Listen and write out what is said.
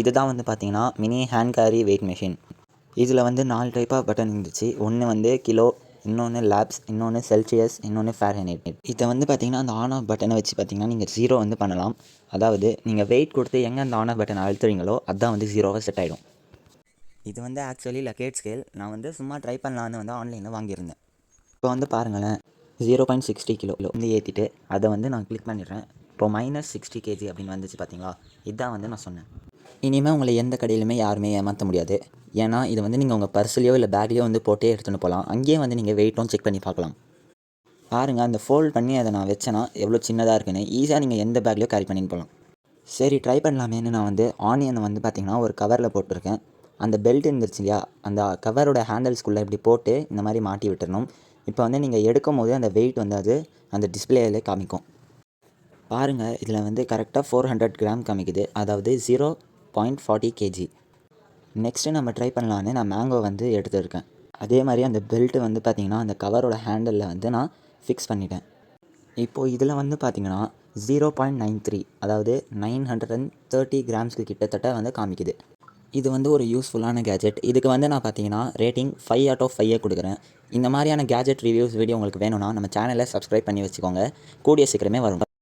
இதுதான் வந்து பார்த்தீங்கன்னா mini hand carry weight machine இதில் வந்து நாலு டைப்பாக பட்டன் இருந்துச்சு. ஒன்று வந்து கிலோ இன்னொன்று லேப்ஸ் இன்னொன்று செல்சியஸ் இன்னொன்று ஃபேரனைட் இதை வந்து பார்த்தீங்கன்னா அந்த ஆன் ஆஃப் பட்டனை வச்சு பார்த்தீங்கன்னா நீங்கள் ஜீரோ வந்து பண்ணலாம். அதாவது நீங்கள் வெயிட் கொடுத்து எங்கே அந்த ஆன் ஆஃப் பட்டன் அழுத்துறீங்களோ அதுதான் வந்து ஜீரோவாக செட் ஆகிடும் இது வந்து ஆக்சுவலி லக்கேட் ஸ்கேல் நான் வந்து சும்மா ட்ரை பண்ணலான்னு வந்து ஆன்லைனில் வாங்கியிருந்தேன். இப்போ வந்து பாருங்களேன். ஜீரோ பாயிண்ட் சிக்ஸ்டி கிலோ வந்து ஏற்றிட்டு அதை வந்து நான் கிளிக் பண்ணிடுறேன். இப்போ மைனஸ் சிக்ஸ்டி கேஜி அப்படின்னு வந்துச்சு பார்த்தீங்களா? இதுதான் வந்து நான் சொன்னேன். இனிமேல் உங்களை எந்த கடையிலுமே யாருமே ஏமாற்ற முடியாது. ஏன்னா இது வந்து நீங்கள் உங்கள் பர்ஸ்லையோ இல்லை பேக்லேயோ வந்து போட்டே எடுத்துகிட்டு போகலாம் அங்கேயே வந்து நீங்கள் வெயிட்டும் செக் பண்ணி பார்க்கலாம். பாருங்கள் அந்த ஃபோல்ட் பண்ணி அதை நான் வச்சேன்னா எவ்வளோ சின்னதாக இருக்குன்னு. ஈஸியாக நீங்கள் எந்த பேக்லேயோ கேரி பண்ணிட்டு போகலாம் சரி ட்ரை பண்ணலாமேன்னு நான் வந்து ஆனியனை வந்து பார்த்திங்கன்னா ஒரு கவரில் போட்டிருக்கேன். அந்த பெல்ட் இருந்துருச்சு இல்லையா? அந்த கவரோட ஹேண்டில்ஸ்குள்ளே இப்படி போட்டு இந்த மாதிரி மாட்டி விட்டுறணும். இப்போ வந்து நீங்கள் எடுக்கும் போது அந்த வெயிட் வந்து அது அந்த டிஸ்பிளேயில் காமிக்கும். பாருங்கள் இதில் வந்து கரெக்டாக ஃபோர் ஹண்ட்ரட் கிராம் காமிக்குது. அதாவது zero point forty kg next நம்ம ட்ரை பண்ணலான்னு நான் மேங்கோ வந்து எடுத்துருக்கேன். அதே மாதிரி அந்த பெல்ட்டு வந்து பார்த்திங்கன்னா அந்த கவரோட ஹேண்டலில் வந்து நான் ஃபிக்ஸ் பண்ணிட்டேன். இப்போது இதில் வந்து பார்த்திங்கன்னா ஜீரோ பாயிண்ட் நைன் த்ரீ அதாவது நைன் ஹண்ட்ரட் அண்ட் தேர்ட்டி கிராம்ஸ்க்கு கிட்டத்தட்ட வந்து காமிக்குது. இது வந்து ஒரு யூஸ்ஃபுல்லான கேஜெட் இதுக்கு வந்து நான் பார்த்தீங்கன்னா ரேட்டிங் ஃபைவ் அவுட் ஆஃப் ஃபைவே கொடுக்குறேன். இந்த மாதிரியான கேஜெட் ரிவ்யூஸ் வீடியோ உங்களுக்கு வேணும்னா நம்ம சேனலை சப்ஸ்கிரைப் பண்ணி வச்சுக்கோங்க. கூடிய சீக்கிரமே வரும்.